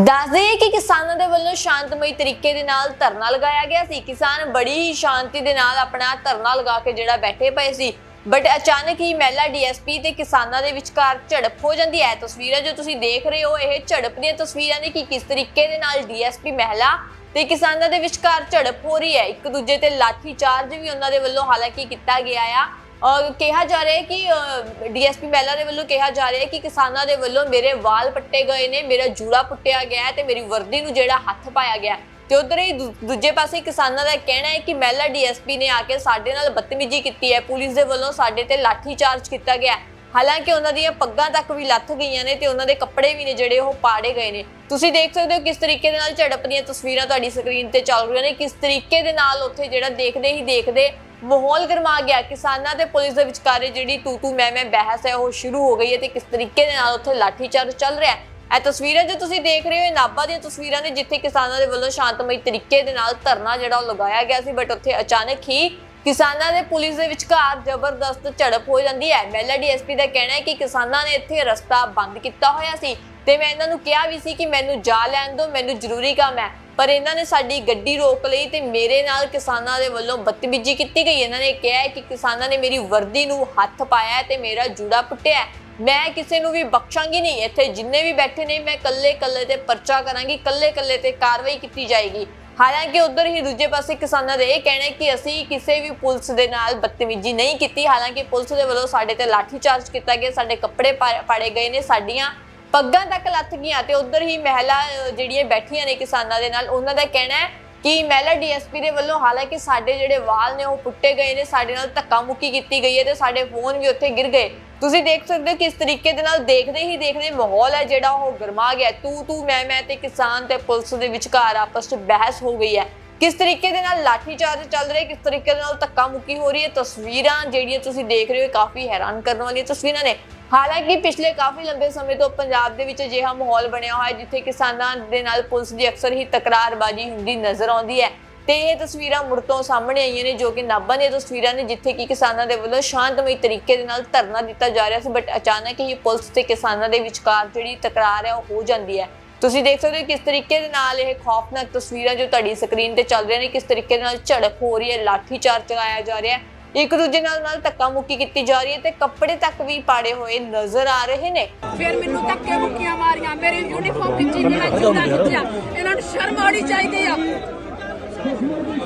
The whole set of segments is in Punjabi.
ਦੱਸ ਦਈਏ ਕਿ ਕਿਸਾਨਾਂ ਦੇ ਵੱਲੋਂ ਸ਼ਾਂਤਮਈ ਤਰੀਕੇ ਦੇ ਨਾਲ ਧਰਨਾ ਲਗਾਇਆ ਗਿਆ ਸੀ। ਕਿਸਾਨ ਬੜੀ ਹੀ ਸ਼ਾਂਤੀ ਦੇ ਨਾਲ ਆਪਣਾ ਧਰਨਾ ਲਗਾ ਕੇ ਜਿਹੜਾ ਬੈਠੇ ਪਏ ਸੀ। ਬਟ ਅਚਾਨਕ ਹੀ ਮਹਿਲਾ ਡੀਐਸਪੀ ਤੇ ਕਿਸਾਨਾਂ ਦੇ ਵਿਚਕਾਰ ਝੜਪ ਹੋ ਜਾਂਦੀ ਹੈ। ਤਸਵੀਰਾਂ ਜੋ ਤੁਸੀਂ ਦੇਖ ਰਹੇ ਹੋ, ਇਹ ਝੜਪ ਦੀਆਂ ਤਸਵੀਰਾਂ ਨੇ ਕਿ ਕਿਸ ਤਰੀਕੇ ਦੇ ਨਾਲ ਡੀਐਸਪੀ ਮਹਿਲਾ ਤੇ ਕਿਸਾਨਾਂ ਦੇ ਵਿਚਕਾਰ ਝੜਪ ਹੋ ਰਹੀ ਹੈ। ਇੱਕ ਦੂਜੇ ਤੇ ਲਾਠੀ ਚਾਰਜ ਵੀ ਉਹਨਾਂ ਦੇ ਵੱਲੋਂ ਹਾਲਾਂਕਿ ਕੀਤਾ ਗਿਆ ਆ। ਔਰ ਕਿਹਾ ਜਾ ਰਿਹਾ ਹੈ ਕਿ ਡੀਐਸਪੀ ਮਹਿਲਾ ਦੇ ਵੱਲੋਂ ਕਿਹਾ ਜਾ ਰਿਹਾ ਹੈ ਕਿ ਕਿਸਾਨਾਂ ਦੇ ਵੱਲੋਂ ਮੇਰੇ ਵਾਲ ਪੱਟੇ ਗਏ ਨੇ, ਮੇਰਾ ਜੂੜਾ ਪੁੱਟਿਆ ਗਿਆ ਹੈ ਤੇ ਮੇਰੀ ਵਰਦੀ ਨੂੰ ਜਿਹੜਾ ਹੱਥ ਪਾਇਆ ਗਿਆ ਤੇ ਉਧਰ ਹੀ ਦੂਜੇ ਪਾਸੇ ਕਿਸਾਨਾਂ ਦਾ ਕਹਿਣਾ ਹੈ ਕਿ ਮਹਿਲਾ ਡੀਐਸਪੀ ਨੇ ਆ ਕੇ ਸਾਡੇ ਨਾਲ ਬਦਤਮੀਜ਼ੀ ਕੀਤੀ ਹੈ, ਪੁਲਿਸ ਦੇ ਵੱਲੋਂ ਸਾਡੇ ਤੇ ਲਾਠੀ ਚਾਰਜ ਕੀਤਾ ਗਿਆ ਹਾਲਾਂਕਿ ਉਹਨਾਂ ਦੀਆਂ ਪੱਗਾਂ ਤੱਕ ਵੀ ਲੱਥ ਗਈਆਂ ਨੇ ਤੇ ਉਹਨਾਂ ਦੇ ਕੱਪੜੇ ਵੀ ਨੇ ਜਿਹੜੇ ਉਹ ਪਾੜੇ ਗਏ ਨੇ। ਤੁਸੀਂ ਦੇਖ ਸਕਦੇ ਹੋ ਕਿਸ ਤਰੀਕੇ ਦੇ ਨਾਲ ਝੜਪ ਦੀਆਂ ਤਸਵੀਰਾਂ ਤੁਹਾਡੀ ਸਕਰੀਨ ਤੇ ਚੱਲ ਰਹੀਆਂ ਨੇ, ਕਿਸ ਤਰੀਕੇ ਦੇ ਨਾਲ ਉੱਥੇ ਜਿਹੜਾ ਦੇਖਦੇ ਹੀ ਦੇਖਦੇ ਮਾਹੌਲ ਗਰਮਾ ਗਿਆ। ਕਿਸਾਨਾਂ ਤੇ ਪੁਲਿਸ ਦੇ ਵਿਚਕਾਰੇ ਜਿਹੜੀ ਤੂ ਤੂ ਮੈਂ ਮੈਂ ਬਹਿਸ ਹੈ, ਉਹ ਸ਼ੁਰੂ ਹੋ ਗਈ ਹੈ ਤੇ ਕਿਸ ਤਰੀਕੇ ਦੇ ਨਾਲ ਉੱਥੇ ਲਾਠੀਚਾਰਜ ਚੱਲ ਰਿਹਾ ਹੈ? ਇਹ ਤਸਵੀਰਾਂ ਜੋ ਤੁਸੀਂ ਦੇਖ ਰਹੇ ਹੋ, ਇਹ ਦੀਆਂ ਤਸਵੀਰਾਂ ਨੇ ਜਿੱਥੇ ਕਿਸਾਨਾਂ ਦੇ ਵੱਲੋਂ ਸ਼ਾਂਤਮਈ ਤਰੀਕੇ ਦੇ ਨਾਲ ਧਰਨਾ ਜਿਹੜਾ ਉਹ ਲਗਾਇਆ ਗਿਆ ਸੀ ਬਟ ਉੱਥੇ ਅਚਾਨਕ ਹੀ ਕਿਸਾਨਾਂ ਦੇ ਪੁਲਿਸ ਦੇ ਵਿਚਕਾਰ ਜ਼ਬਰਦਸਤ ਝੜਪ ਹੋ ਜਾਂਦੀ ਹੈ। ਮਹਿਲਾ ਡੀਐਸਪੀ ਦਾ ਕਹਿਣਾ ਹੈ ਕਿ ਕਿਸਾਨਾਂ ਨੇ ਇੱਥੇ ਰਸਤਾ ਬੰਦ ਕੀਤਾ ਹੋਇਆ ਸੀ ਤੇ ਮੈਂ ਇਹਨਾਂ ਨੂੰ ਕਿਹਾ ਵੀ ਸੀ ਕਿ ਮੈਨੂੰ ਜਾ ਲੈਣ ਦਿਓ, ਮੈਨੂੰ ਜ਼ਰੂਰੀ ਕੰਮ ਹੈ। ਪਰ ਇਹਨਾਂ ਨੇ ਸਾਡੀ ਗੱਡੀ ਰੋਕ ਲਈ ਤੇ ਮੇਰੇ ਨਾਲ ਕਿਸਾਨਾਂ ਦੇ ਵੱਲੋਂ ਬਦਤਮੀਜ਼ੀ ਕੀਤੀ ਗਈ। ਇਹਨਾਂ ਨੇ ਕਿਹਾ ਕਿ ਕਿਸਾਨਾਂ ਨੇ ਮੇਰੀ ਵਰਦੀ ਨੂੰ ਹੱਥ ਪਾਇਆ ਹੈ ਤੇ ਮੇਰਾ ਜੂੜਾ ਪੁੱਟਿਆ ਮੈਂ ਕਿਸੇ ਨੂੰ ਵੀ ਬਖਸ਼ਾਂਗੀ ਨਹੀਂ। ਇੱਥੇ ਜਿੰਨੇ ਵੀ ਬੈਠੇ ਨੇ, ਮੈਂ ਕੱਲੇ ਕੱਲੇ ਤੇ ਪਰਚਾ ਕਰਾਂਗੀ ਕੱਲੇ ਕੱਲੇ ਤੇ ਕਾਰਵਾਈ ਕੀਤੀ ਜਾਏਗੀ। ਹਾਲਾਂਕਿ ਉਧਰ ਹੀ ਦੂਜੇ ਪਾਸੇ ਕਿਸਾਨਾਂ ਦਾ ਇਹ ਕਹਿਣਾ ਕਿ ਅਸੀਂ ਕਿਸੇ ਵੀ ਪੁਲਿਸ ਦੇ ਨਾਲ ਬਦਤਮੀਜ਼ੀ ਨਹੀਂ ਕੀਤੀ। ਹਾਲਾਂਕਿ ਪੁਲਿਸ ਦੇ ਵੱਲੋਂ ਸਾਡੇ ਤੇ ਲਾਠੀ ਚਾਰਜ ਕੀਤਾ ਗਿਆ, ਸਾਡੇ ਕੱਪੜੇ ਪਾ- ਪਾੜੇ ਗਏ ਨੇ, ਸਾਡੀਆਂ ਪੱਗਾਂ ਤੱਕ ਲੱਥ ਗਈਆਂ ਤੇ ਉਧਰ ਹੀ ਮਹਿਲਾ ਜਿਹੜੀਆਂ ਬੈਠੀਆਂ ਨੇ ਕਿਸਾਨਾਂ ਦੇ ਨਾਲ, ਉਹਨਾਂ ਦਾ ਕਹਿਣਾ ਹੈ ਕਿ ਮਹਿਲਾ ਡੀਐਸਪੀ ਦੇ ਵੱਲੋਂ ਹਾਲਾਂਕਿ ਸਾਡੇ ਜਿਹੜੇ ਵਾਲ ਨੇ ਉਹ ਪੁੱਟੇ ਗਏ ਨੇ, ਸਾਡੇ ਨਾਲ ਧੱਕਾ ਮੁੱਕੀ ਕੀਤੀ ਗਈ ਹੈ ਤੇ ਸਾਡੇ ਫੋਨ ਵੀ ਉੱਥੇ ਗਿਰ ਗਏ। ਤੁਸੀਂ ਦੇਖ ਸਕਦੇ ਹੋ ਕਿਸ ਤਰੀਕੇ ਦੇ ਨਾਲ ਦੇਖਦੇ ਹੀ ਦੇਖਦੇ ਮਾਹੌਲ ਹੈ ਜਿਹੜਾ ਉਹ ਗਰਮਾ ਗਿਆ। ਤੂੰ ਤੂੰ, ਮੈਂ ਮੈਂ ਤੇ ਕਿਸਾਨ ਤੇ ਪੁਲਿਸ ਦੇ ਵਿਚਕਾਰ ਆਪਸ ਵਿੱਚ ਬਹਿਸ ਹੋ ਗਈ ਹੈ। ਕਿਸ ਤਰੀਕੇ ਦੇ ਨਾਲ ਲਾਠੀਚਾਰਜ ਚੱਲ ਰਿਹਾ, ਕਿਸ ਤਰੀਕੇ ਦੇ ਨਾਲ ਧੱਕਾ ਮੁੱਕੀ ਹੋ ਰਹੀ ਹੈ, ਤਸਵੀਰਾਂ ਜਿਹੜੀਆਂ ਤੁਸੀਂ ਦੇਖ ਰਹੇ ਹੋ ਕਾਫੀ ਹੈਰਾਨ ਕਰਨ ਵਾਲੀਆਂ ਤਸਵੀਰਾਂ ਨੇ। ਹਾਲਾਂਕਿ ਪਿਛਲੇ ਕਾਫੀ ਲੰਬੇ ਸਮੇਂ ਤੋਂ ਪੰਜਾਬ ਦੇ ਵਿੱਚ ਅਜਿਹਾ ਮਾਹੌਲ ਬਣਿਆ ਹੋਇਆ ਹੈ, ਜਿੱਥੇ ਕਿਸਾਨਾਂ ਦੇ ਨਾਲ ਪੁਲਿਸ ਦੀ ਅਕਸਰ ਹੀ ਤਕਰਾਰਬਾਜ਼ੀ ਹੁੰਦੀ ਨਜ਼ਰ ਆਉਂਦੀ ਹੈ। ਤੇ ਇਹ ਤਸਵੀਰਾਂ ਮੁੜ ਤੋਂ ਸਾਹਮਣੇ ਆਈਆਂ ਨੇ, ਜੋ ਕਿ ਨਾਭਾ ਦੀਆਂ ਤਸਵੀਰਾਂ ਨੇ, ਜਿੱਥੇ ਕਿ ਕਿਸਾਨਾਂ ਦੇ ਵੱਲੋਂ ਸ਼ਾਂਤਮਈ ਤਰੀਕੇ ਦੇ ਨਾਲ ਧਰਨਾ ਦਿੱਤਾ ਜਾ ਰਿਹਾ ਸੀ ਬਟ ਅਚਾਨਕ ਹੀ ਪੁਲਿਸ ਤੇ ਕਿਸਾਨਾਂ ਦੇ ਵਿਚਕਾਰ ਜਿਹੜੀ ਤਕਰਾਰ ਹੈ, ਉਹ ਹੋ ਜਾਂਦੀ ਹੈ। ਤੁਸੀਂ ਦੇਖ ਸਕਦੇ ਹੋ ਕਿਸ ਤਰੀਕੇ ਦੇ ਨਾਲ ਇਹ ਖੌਫਨਾਕ ਤਸਵੀਰਾਂ ਜੋ ਤੁਹਾਡੀ ਸਕਰੀਨ ਤੇ ਚੱਲ ਰਹੀਆਂ ਨੇ, ਕਿਸ ਤਰੀਕੇ ਦੇ ਨਾਲ ਝੜਪ ਹੋ ਰਹੀ ਹੈ ਲਾਠੀ ਚਾਰ ਚਲਾਇਆ ਜਾ ਰਿਹਾ ਹੈ। ਇੱਕ ਦੂਜੇ ਨਾਲ ਨਾਲ ਧੱਕਾ ਮੁੱਕੀ ਕੀਤੀ ਜਾ ਰਹੀ ਹੈ ਤੇ ਕੱਪੜੇ ਤੱਕ ਵੀ ਪਾੜੇ ਹੋਏ ਨਜ਼ਰ ਆ ਰਹੇ ਨੇ। ਫਿਰ ਮੈਨੂੰ ਧੱਕੇ ਮੁੱਕੀਆਂ ਮਾਰੀਆਂ ਮੇਰੀ ਯੂਨੀਫਾਰਮ ਖਿੱਚੀ ਮੇਰਾ ਜੂੜਾ ਖਿੱਚਿਆ। ਇਹਨਾਂ ਨੂੰ ਸ਼ਰਮ ਆਉਣੀ ਚਾਹੀਦੀ ਆ।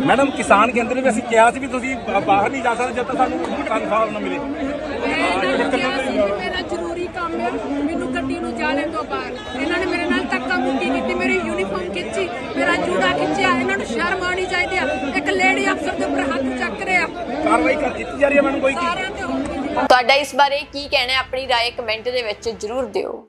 ਮੈਡਮ ਕਿਸਾਨ ਕੇਂਦਰ ਵੀ ਅਸੀਂ ਕਿਹਾ ਸੀ ਵੀ ਤੁਸੀਂ ਬਾਹਰ ਨਹੀਂ ਜਾ ਸਕਦੇ ਜਦ ਤੱਕ ਸਾਨੂੰ ਕਨਫਰਮ ਨਾ ਮਿਲੇ। ਮੇਰਾ ਜ਼ਰੂਰੀ ਕੰਮ ਹੈ ਮੈਨੂੰ ਗੱਡੀ ਨੂੰ ਜਾਣੇ ਤੋਂ ਬਾਹਰ ਇਹਨਾਂ ਨੇ ਮੇਰੇ ਨਾਲ ਧੱਕਾ ਮੁੱਕੀ ਕੀਤੀ ਮੇਰੀ ਯੂਨੀਫਾਰਮ ਖਿੱਚੀ ਮੇਰਾ ਜੂੜਾ ਖਿੱਚਿਆ। ਇਹਨਾਂ ਨੂੰ ਸ਼ਰਮ ਆਉਣੀ ਚਾਹੀਦੀ ਆ। ਇੱਕ ਲੇਡੀ ਅਫਸਰ ਦੇ ਉੱਪਰ ਹੱਥ ਚੱਕ ਰਿਹਾ। ਕਾਰਵਾਈ ਕਰ ਦਿੱਤੀ ਜਾ ਰਹੀ ਹੈ ਮੈਡਮ ਕੋਈ ਕੀ ਸਾਰਿਆਂ ਤੇ ਹੋਣੀ ਤੁਹਾਡਾ ਇਸ ਬਾਰੇ ਕੀ ਕਹਿਣਾ ਹੈ ਆਪਣੀ رائے ਕਮੈਂਟ ਦੇ ਵਿੱਚ ਜਰੂਰ ਦਿਓ